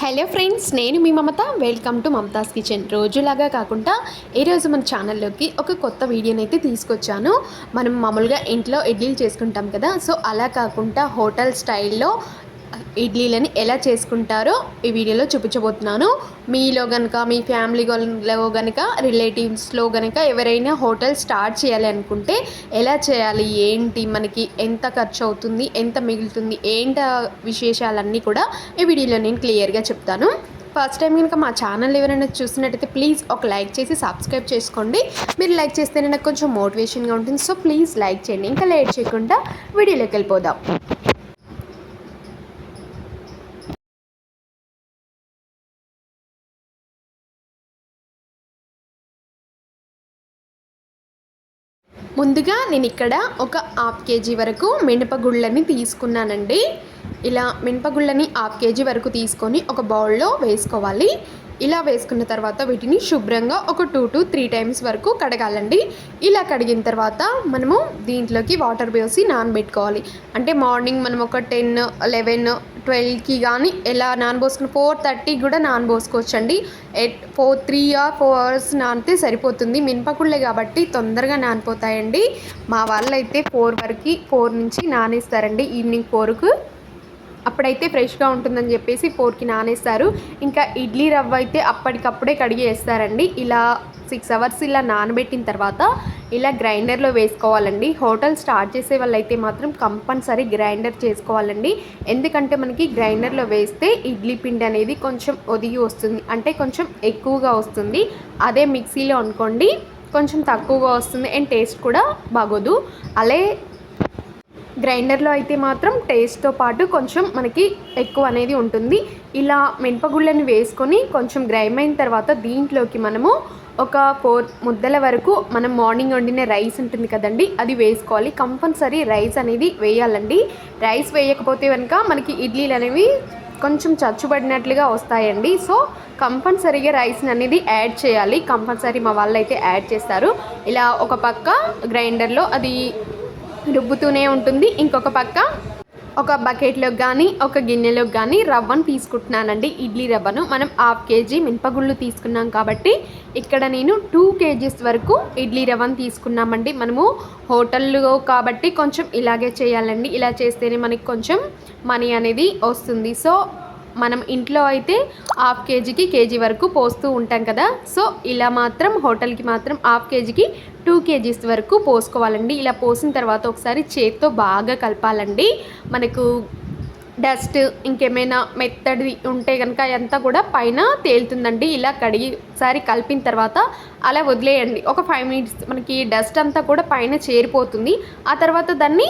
Hello friends నేను మీ Mamata. Welcome to Mamata's kitchen. రోజులాగా కాకుండా ఈరోజు మన ఛానల్లోకి ఒక కొత్త వీడియోని అయితే తీసుకొచ్చాను. మనం మామూలుగా ఇంట్లో ఇడ్లీలు చేసుకుంటాం కదా సో అలా కాకుండా హోటల్ స్టైల్లో ఇడ్లీలని ఎలా చేసుకుంటారో ఈ వీడియోలో చూపించబోతున్నాను. మీలో కనుక మీ ఫ్యామిలీలో కనుక రిలేటివ్స్లో కనుక ఎవరైనా హోటల్ స్టార్ట్ చేయాలి అనుకుంటే ఎలా చేయాలి? ఏంటి? మనకి ఎంత ఖర్చు అవుతుంది? ఎంత మిగులుతుంది? ఏంట విశేషాలన్నీ కూడా ఈ వీడియోలో నేను క్లియర్గా చెప్తాను. ఫస్ట్ టైం కనుక మా ఛానల్ ఎవరైనా చూసినట్టయితే ప్లీజ్ ఒక లైక్ చేసి సబ్స్క్రైబ్ చేసుకోండి. మీరు లైక్ చేస్తేనే నాకు కొంచెం మోటివేషన్గా ఉంటుంది. సో ప్లీజ్ లైక్ చేయండి. ఇంకా లేట్ చేయకుండా వీడియోలోకి వెళ్ళిపోదాం. ముందుగా నేను ఇక్కడ ఒక హాఫ్ కేజీ వరకు మినపగుళ్ళని తీసుకున్నానండి. ఇలా మినపగుళ్ళని హాఫ్ కేజీ వరకు తీసుకొని ఒక బౌల్లో వేసుకోవాలి. ఇలా వేసుకున్న తర్వాత వీటిని శుభ్రంగా ఒక టూ టు త్రీ టైమ్స్ వరకు కడగాలండి. ఇలా కడిగిన తర్వాత మనము దీంట్లోకి వాటర్ పోసి నానబెట్టుకోవాలి. అంటే మార్నింగ్ మనం ఒక టెన్ లెవెన్ ట్వెల్వ్కి కానీ ఎలా నానబోసుకుని ఫోర్ థర్టీకి కూడా నానబోసుకోవచ్చండి. At four three or four hours నానితే సరిపోతుంది. మినపకుళ్ళే కాబట్టి తొందరగా నానిపోతాయండి. మా వాళ్ళు అయితే ఫోర్ వరకు ఫోర్ నుంచి నానేస్తారండి. ఈవినింగ్ ఫోర్కు. అప్పుడైతే ఫ్రెష్గా ఉంటుందని చెప్పేసి ఫోర్కి నానేస్తారు. ఇంకా ఇడ్లీ రవ్వ అయితే అప్పటికప్పుడే కడిగి వేస్తారండి. ఇలా సిక్స్ అవర్స్ ఇలా నానబెట్టిన తర్వాత ఇలా గ్రైండర్లో వేసుకోవాలండి. హోటల్ స్టార్ట్ చేసే వాళ్ళైతే మాత్రం కంపల్సరీ గ్రైండర్ చేసుకోవాలండి. ఎందుకంటే మనకి గ్రైండర్లో వేస్తే ఇడ్లీ పిండి అనేది కొంచెం ఒదిగి వస్తుంది. అంటే కొంచెం ఎక్కువగా వస్తుంది. అదే మిక్సీలో అనుకోండి కొంచెం తక్కువగా వస్తుంది. అండ్ టేస్ట్ కూడా బాగోదు. అలే గ్రైండర్లో అయితే మాత్రం టేస్ట్తో పాటు కొంచెం మనకి ఎక్కువ అనేది ఉంటుంది. ఇలా మినపగుళ్ళని వేసుకొని కొంచెం గ్రైమ్ అయిన తర్వాత దీంట్లోకి మనము ఒక ఫోర్ ముద్దల వరకు మనం మార్నింగ్ వండిన రైస్ ఉంటుంది కదండి అది వేసుకోవాలి. కంపల్సరీ రైస్ అనేది వేయాలండి. రైస్ వేయకపోతే కనుక మనకి ఇడ్లీలు అనేవి కొంచెం చచ్చుబడినట్లుగా వస్తాయండి. సో కంపల్సరీగా రైస్ని అనేది యాడ్ చేయాలి. కంపల్సరీ మా వాళ్ళు అయితే యాడ్ చేస్తారు. ఇలా ఒక పక్క గ్రైండర్లో అది రుబ్బుతూనే ఉంటుంది. ఇంకొక పక్క ఒక బకెట్లో కానీ ఒక గిన్నెలోకి కానీ రవ్వను తీసుకుంటున్నానండి. ఇడ్లీ రవ్వను. మనం హాఫ్ కేజీ మినపగుళ్ళు తీసుకున్నాం కాబట్టి ఇక్కడ నేను టూ కేజీస్ వరకు ఇడ్లీ రవ్వను తీసుకున్నామండి. మనము హోటల్లో కాబట్టి కొంచెం ఇలాగే చేయాలండి. ఇలా చేస్తేనే మనకి కొంచెం మనీ అనేది వస్తుంది. సో మనం ఇంట్లో అయితే హాఫ్ కేజీకి కేజీ వరకు పోస్తూ ఉంటాం కదా. సో ఇలా మాత్రం హోటల్కి మాత్రం హాఫ్ కేజీకి టూ కేజీస్ వరకు పోసుకోవాలండి. ఇలా పోసిన తర్వాత ఒకసారి చేత్తో బాగా కలపాలండి. మనకు డస్ట్ ఇంకేమైనా మెత్తడి ఉంటే కనుక అదంతా కూడా పైన తేలుతుందండి. ఇలా కడిగి ఒకసారి కలిపిన తర్వాత అలా వదిలేయండి. ఒక ఫైవ్ మినిట్స్ మనకి డస్ట్ అంతా కూడా పైన చేరిపోతుంది. ఆ తర్వాత దాన్ని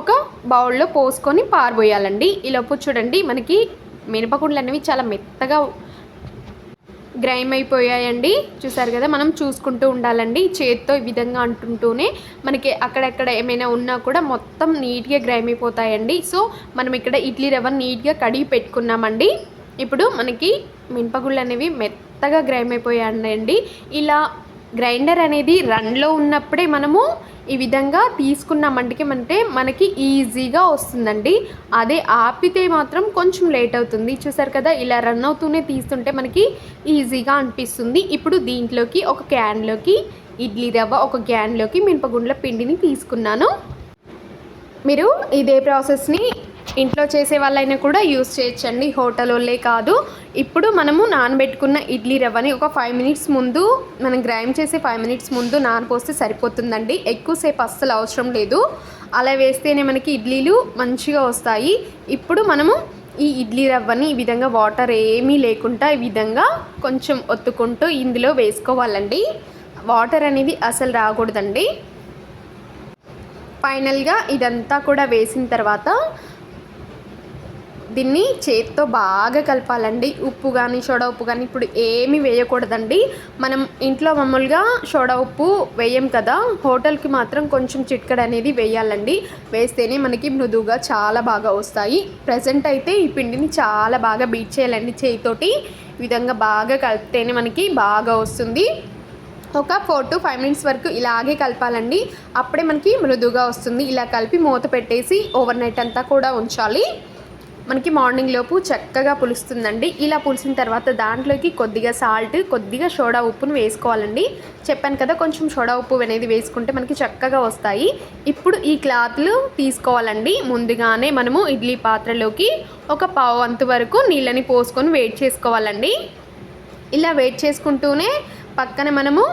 ఒక బౌల్లో పోసుకొని పారబోయాలండి. ఈలోపు చూడండి మనకి మినపగుండ్లు అనేవి చాలా మెత్తగా గ్రైమ్ అయిపోయాయండి చూసారు కదా మనం చూసుకుంటూ ఉండాలండి. చేత్తో ఈ విధంగా అంటుంటూనే మనకి అక్కడక్కడ ఏమైనా ఉన్నా కూడా మొత్తం నీట్గా గ్రైమ్ అయిపోతాయండి సో మనం ఇక్కడ ఇడ్లీ రవ్వ నీట్గా కడిగి పెట్టుకున్నామండి. ఇప్పుడు మనకి మినపగుళ్ళు అనేవి మెత్తగా గ్రైమ్ అయిపోయాయండి ఇలా గ్రైండర్ అనేది రన్లో ఉన్నప్పుడే మనము ఈ విధంగా తీసుకున్నామంటే అంటే మనకి ఈజీగా వస్తుందండి. అదే ఆపితే మాత్రం కొంచెం లేట్ అవుతుంది. చూసారు కదా ఇలా రన్ అవుతూనే తీస్తుంటే మనకి ఈజీగా అనిపిస్తుంది. ఇప్పుడు దీంట్లోకి ఒక క్యాన్లోకి ఇడ్లీ రవ్వ ఒక క్యాన్లోకి మినపగుండ్ల పిండిని తీసుకున్నాను. మీరు ఇదే ప్రాసెస్ని ఇంట్లో చేసే వాళ్ళైనా కూడా యూస్ చేయొచ్చండి. హోటల్ వాళ్ళే కాదు ఇప్పుడు మనము నానబెట్టుకున్న ఇడ్లీ రవ్వని ఒక ఫైవ్ మినిట్స్ ముందు మనం గ్రైండ్ చేసే ఫైవ్ మినిట్స్ ముందు నానపోస్తే సరిపోతుందండి. ఎక్కువసేపు అస్సలు అవసరం లేదు. అలా వేస్తేనే మనకి ఇడ్లీలు మంచిగా వస్తాయి. ఇప్పుడు మనము ఈ ఇడ్లీ రవ్వని ఈ విధంగా వాటర్ ఏమీ లేకుండా ఈ విధంగా కొంచెం ఒత్తుకుంటూ ఇందులో వేసుకోవాలండి. వాటర్ అనేది అసలు రాకూడదండి. ఫైనల్గా ఇదంతా కూడా వేసిన తర్వాత దీన్ని చేత్తో బాగా కలపాలండి. ఉప్పు కానీ సోడా ఉప్పు కానీ ఇప్పుడు ఏమీ వేయకూడదండి. మనం ఇంట్లో మామూలుగా సోడా ఉప్పు వేయం కదా. హోటల్కి మాత్రం కొంచెం చిట్కడ అనేది వేయాలండి. వేస్తేనే మనకి మృదువుగా చాలా బాగా వస్తాయి. ప్రజెంట్ అయితే ఈ పిండిని చాలా బాగా బీట్ చేయాలండి చేయితోటి. ఈ విధంగా బాగా కలిపితేనే మనకి బాగా వస్తుంది. ఒక ఫోర్ టు ఫైవ్ మినిట్స్ వరకు ఇలాగే కలపాలండి. అప్పుడే మనకి మృదువుగా వస్తుంది. ఇలా కలిపి మూత పెట్టేసి ఓవర్ నైట్ అంతా కూడా ఉంచాలి. మనకి మార్నింగ్ లోపు చక్కగా పులుస్తుందండి. ఇలా పులిసిన తర్వాత దాంట్లోకి కొద్దిగా సాల్ట్ కొద్దిగా సోడా ఉప్పును వేసుకోవాలండి. చెప్పాను కదా కొంచెం సోడా ఉప్పు అనేది వేసుకుంటే మనకి చక్కగా వస్తాయి. ఇప్పుడు ఈ క్లాత్లు తీసుకోవాలండి. ముందుగానే మనము ఇడ్లీ పాత్రలోకి ఒక పావు అంత వరకు నీళ్ళని పోసుకొని వెయిట్ చేసుకోవాలండి. ఇలా వెయిట్ చేసుకుంటూనే పక్కన మనము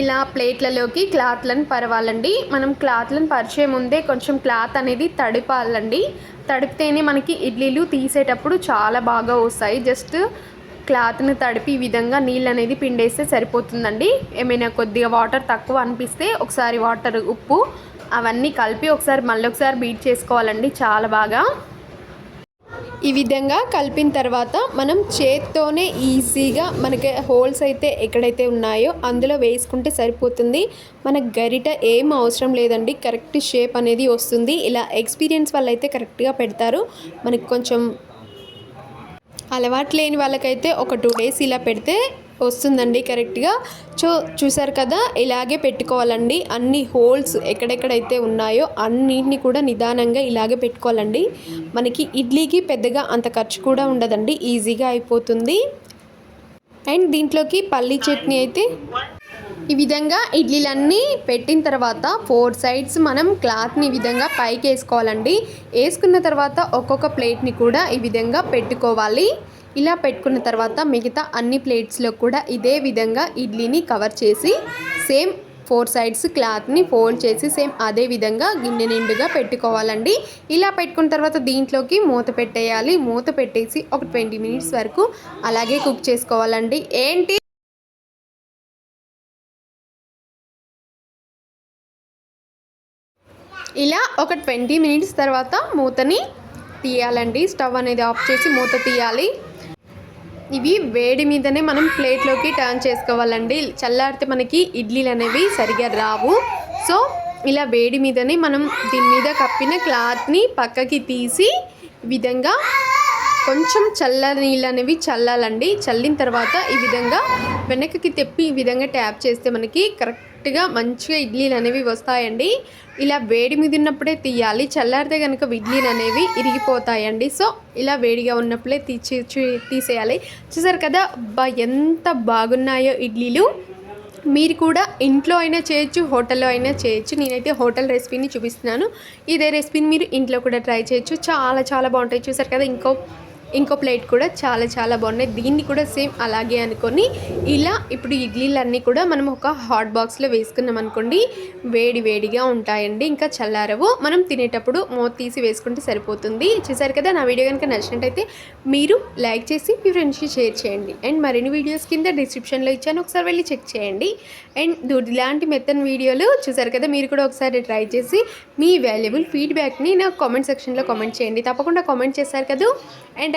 ఇలా ప్లేట్లలోకి క్లాత్లను పరవాలండి. మనం క్లాత్లను పరిచే ముందే కొంచెం క్లాత్ అనేది తడిపాలండి. తడిపితేనే మనకి ఇడ్లీలు తీసేటప్పుడు చాలా బాగా వస్తాయి. జస్ట్ క్లాత్ని తడిపి ఈ విధంగా నీళ్ళు అనేది పిండేస్తే సరిపోతుందండి. ఏమైనా కొద్దిగా వాటర్ తక్కువ అనిపిస్తే ఒకసారి వాటర్ ఉప్పు అవన్నీ కలిపి ఒకసారి మళ్ళీ ఒకసారి బీట్ చేసుకోవాలండి చాలా బాగా. ఈ విధంగా కలిపిన తర్వాత మనం చేత్తోనే ఈజీగా మనకి హోల్స్ అయితే ఎక్కడైతే ఉన్నాయో అందులో వేసుకుంటే సరిపోతుంది. మన గరిట ఏం అవసరం లేదండి. కరెక్ట్ షేప్ అనేది వస్తుంది. ఇలా ఎక్స్పీరియన్స్ వాళ్ళు అయితే కరెక్ట్గా పెడతారు. మనకి కొంచెం అలవాటు లేని వాళ్ళకైతే ఒక టూ డేస్ ఇలా పెడితే వస్తుందండి కరెక్ట్గా. సో చూసారు కదా ఇలాగే పెట్టుకోవాలండి. అన్ని హోల్స్ ఎక్కడెక్కడైతే ఉన్నాయో అన్నింటిని కూడా నిదానంగా ఇలాగే పెట్టుకోవాలండి. మనకి ఇడ్లీకి పెద్దగా అంత ఖర్చు కూడా ఉండదండి. ఈజీగా అయిపోతుంది. అండ్ దీంట్లోకి పల్లీ చట్నీ అయితే ఈ విధంగా ఇడ్లీలన్నీ పెట్టిన తర్వాత ఫోర్ సైడ్స్ మనం క్లాత్ని ఈ విధంగా పైకి వేసుకోవాలండి వేసుకున్న తర్వాత ఒక్కొక్క ప్లేట్ని కూడా ఈ విధంగా పెట్టుకోవాలి. ఇలా పెట్టుకున్న తర్వాత మిగతా అన్ని ప్లేట్స్లో కూడా ఇదే విధంగా ఇడ్లీని కవర్ చేసి సేమ్ ఫోర్ సైడ్స్ క్లాత్ని ఫోల్డ్ చేసి సేమ్ అదే విధంగా గిన్నె నిండుగా పెట్టుకోవాలండి. ఇలా పెట్టుకున్న తర్వాత దీంట్లోకి మూత పెట్టేయాలి. మూత పెట్టేసి ఒక ట్వంటీ మినిట్స్ వరకు అలాగే కుక్ చేసుకోవాలండి. ఏంటి? ఇలా ఒక ట్వంటీ మినిట్స్ తర్వాత మూతని తీయాలండి. స్టవ్ అనేది ఆఫ్ చేసి మూత తీయాలి. ఇవి వేడి మీదనే మనం ప్లేట్లోకి టర్న్ చేసుకోవాలండి. చల్లారితే మనకి ఇడ్లీలు అనేవి సరిగా రావు. సో ఇలా వేడి మీదనే మనం దీని మీద కప్పిన క్లాత్ని పక్కకి తీసి విధంగా కొంచెం చల్ల నీళ్ళు అనేవి చల్లాలండి. చల్లిన తర్వాత ఈ విధంగా వెనక్కి తెప్పి ఈ విధంగా ట్యాప్ చేస్తే మనకి కరెక్ట్ కరెక్ట్గా మంచిగా ఇడ్లీలు అనేవి వస్తాయండి. ఇలా వేడి మీద ఉన్నప్పుడే తీయాలి. చల్లారితే కనుక ఇడ్లీలు అనేవి ఇరిగిపోతాయండి. సో ఇలా వేడిగా ఉన్నప్పుడే తీసి చూ- తీసేయాలి. చూసారు కదా అబ్బా ఎంత బాగున్నాయో ఇడ్లీలు. మీరు కూడా ఇంట్లో అయినా చేయొచ్చు హోటల్లో అయినా చేయొచ్చు. నేనైతే హోటల్ రెసిపీని చూపిస్తున్నాను. ఇదే రెసిపీని మీరు ఇంట్లో కూడా ట్రై చేయొచ్చు. చాలా చాలా బాగుంటాయి. చూసారు కదా ఇంకో ఇంకో ప్లేట్ కూడా చాలా చాలా బాగున్నాయి. దీన్ని కూడా సేమ్ అలాగే అనుకొని ఇలా ఇప్పుడు ఇడ్లీలన్నీ కూడా మనం ఒక హాట్ బాక్స్లో వేసుకున్నాం అనుకోండి వేడి వేడిగా ఉంటాయండి. ఇంకా చల్లారవు. మనం తినేటప్పుడు మూత తీసి వేసుకుంటే సరిపోతుంది. చూసారు కదా నా వీడియో కనుక నచ్చినట్టయితే మీరు లైక్ చేసి మీ ఫ్రెండ్స్కి షేర్ చేయండి. అండ్ మరిన్ని వీడియోస్ కింద డిస్క్రిప్షన్లో ఇచ్చాను. ఒకసారి వెళ్ళి చెక్ చేయండి. అండ్ ఇలాంటి మెత్తని వీడియోలు చూసారు కదా మీరు కూడా ఒకసారి ట్రై చేసి మీ వాల్యుబుల్ ఫీడ్బ్యాక్ని నాకు కామెంట్ సెక్షన్లో కామెంట్ చేయండి. తప్పకుండా కామెంట్ చేశారు కదా. అండ్